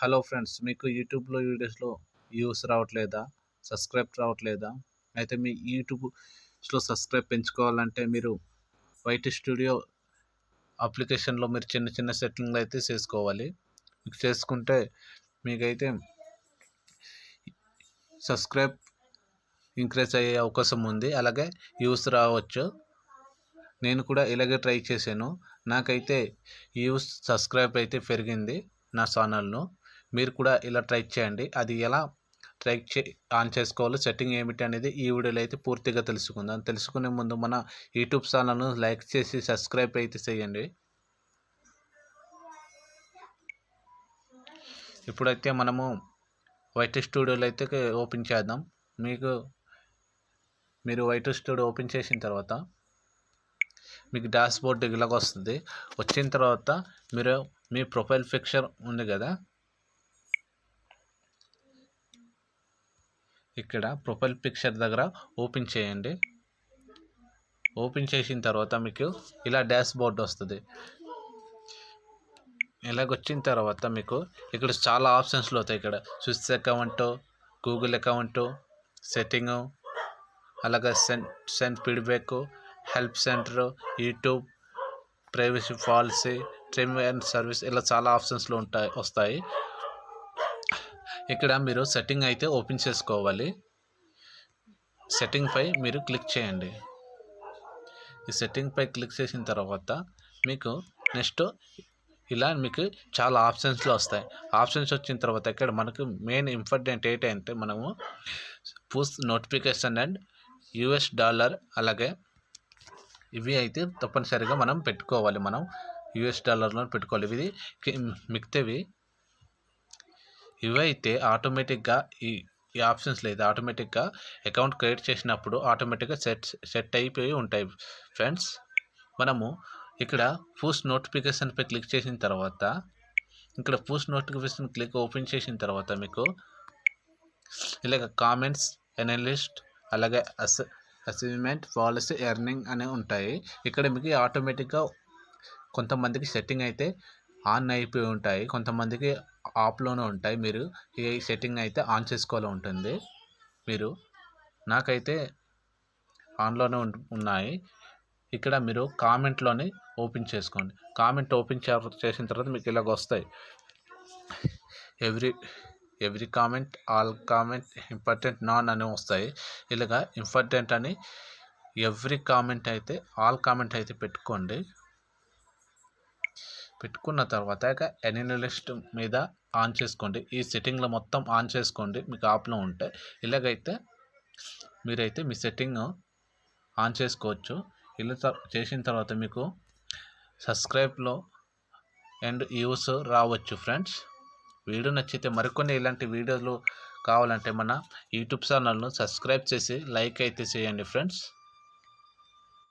Hello friends మీకు యూట్యూబ్లో వీడియోస్లో వ్యూస్ రావట్లేదా? సబ్స్క్రైబ్ రావట్లేదా? అయితే మీ యూట్యూబ్లో సబ్స్క్రైబ్ పెంచుకోవాలంటే మీరు వైట్ స్టూడియో అప్లికేషన్లో మీరు చిన్న చిన్న సెట్టింగ్లు అయితే చేసుకోవాలి. మీకు చేసుకుంటే మీకైతే సబ్స్క్రైబ్ ఇంక్రీజ్ అయ్యే అవకాశం ఉంది. అలాగే వ్యూస్ రావచ్చు. నేను కూడా ఇలాగే ట్రై చేశాను. నాకైతే వ్యూస్ సబ్స్క్రైబ్ అయితే పెరిగింది నా ఛానల్ను. మీరు కూడా ఇలా ట్రై చేయండి. అది ఎలా ట్రై చే ఆన్ చేసుకోవాలో సెట్టింగ్ ఏమిటి అనేది ఈ వీడియోలో అయితే పూర్తిగా తెలుసుకుందాం. తెలుసుకునే ముందు మన యూట్యూబ్ ఛానల్ను లైక్ చేసి సబ్స్క్రైబ్ అయితే చేయండి. ఇప్పుడైతే మనము వైట్ స్టూడియోలో అయితే ఓపెన్ చేద్దాం. మీకు మీరు వైట్ స్టూడియో ఓపెన్ చేసిన తర్వాత మీకు డాష్ బోర్డ్ ఇలాగ వస్తుంది. వచ్చిన తర్వాత మీరు మీ ప్రొఫైల్ పిక్చర్ ఉంది కదా ఇక్కడ ప్రొఫైల్ పిక్చర్ దగ్గర ఓపెన్ చేయండి. ఓపెన్ చేసిన తర్వాత మీకు ఇలా డాష్ బోర్డ్ వస్తుంది. ఇలాగ వచ్చిన తర్వాత మీకు ఇక్కడ చాలా ఆప్షన్స్లో అవుతాయి ఇక్కడ. Switch account Google account setting అలాగే send send feedback help centre YouTube privacy policy terms and service ఇలా చాలా ఆప్షన్స్లో ఉంటాయి వస్తాయి. ఇక్కడ మీరు సెట్టింగ్ అయితే ఓపెన్ చేసుకోవాలి. సెట్టింగ్పై మీరు క్లిక్ చేయండి. ఈ సెట్టింగ్పై క్లిక్ చేసిన తర్వాత మీకు నెక్స్ట్ ఇలా మీకు చాలా ఆప్షన్స్లో వస్తాయి. ఆప్షన్స్ వచ్చిన తర్వాత ఇక్కడ మనకు మెయిన్ ఇంపార్టెంట్ ఏంటంటే మనము push notification and US dollar అలాగే ఇవి అయితే తప్పనిసరిగా మనం పెట్టుకోవాలి. మనం యుఎస్ డాలర్లో పెట్టుకోవాలి. ఇవి మిగతావి ఇవైతే ఆటోమేటిక్గా ఈ ఈ ఆప్షన్స్ లేదు ఆటోమేటిక్గా అకౌంట్ క్రియేట్ చేసినప్పుడు ఆటోమేటిక్గా సెట్ సెట్ అయిపోయి ఉంటాయి. ఫ్రెండ్స్ మనము ఇక్కడ పూస్ నోటిఫికేషన్పై క్లిక్ చేసిన తర్వాత ఇక్కడ పూస్ నోటిఫికేషన్ క్లిక్ ఓపెన్ చేసిన తర్వాత మీకు ఇలాగ కామెంట్స్ ఎనలిస్ట్ అలాగే అస్ అసైన్మెంట్ పాలసీ ఎర్నింగ్ అనే ఉంటాయి. ఇక్కడ మీకు ఆటోమేటిక్గా కొంతమందికి సెట్టింగ్ అయితే ఆన్ అయిపోయి ఉంటాయి. కొంతమందికి ఆఫ్లోనే ఉంటాయి. మీరు ఈ సెట్టింగ్ అయితే ఆన్ చేసుకోవాలి ఉంటుంది. మీరు నాకైతే ఆన్లోనే ఉన్నాయి. ఇక్కడ మీరు కామెంట్లోని ఓపెన్ చేసుకోండి. కామెంట్ ఓపెన్ చేసిన తర్వాత మీకు ఇలాగ వస్తాయి. Every every comment all comment important none అని వస్తాయి. ఇలాగా ఇంపార్టెంట్ అని ఎవ్రీ కామెంట్ అయితే ఆల్ కామెంట్ అయితే పెట్టుకోండి. పెట్టుకున్న తర్వాత ఇక ఎనిలిస్ట్ మీద ఆన్ చేసుకోండి. ఈ సెట్టింగ్లో మొత్తం ఆన్ చేసుకోండి. మీకు ఆప్లో ఉంటే ఇలాగైతే మీరైతే మీ సెట్టింగ్ ఆన్ చేసుకోవచ్చు. ఇలా చేసిన తర్వాత మీకు సబ్స్క్రైబ్లో అండ్ యూస్ రావచ్చు ఫ్రెండ్స్ వీడియో నచ్చితే మరికొన్ని ఇలాంటి వీడియోలు కావాలంటే మన యూట్యూబ్ ఛానల్ను సబ్స్క్రైబ్ చేసి లైక్ అయితే చేయండి ఫ్రెండ్స్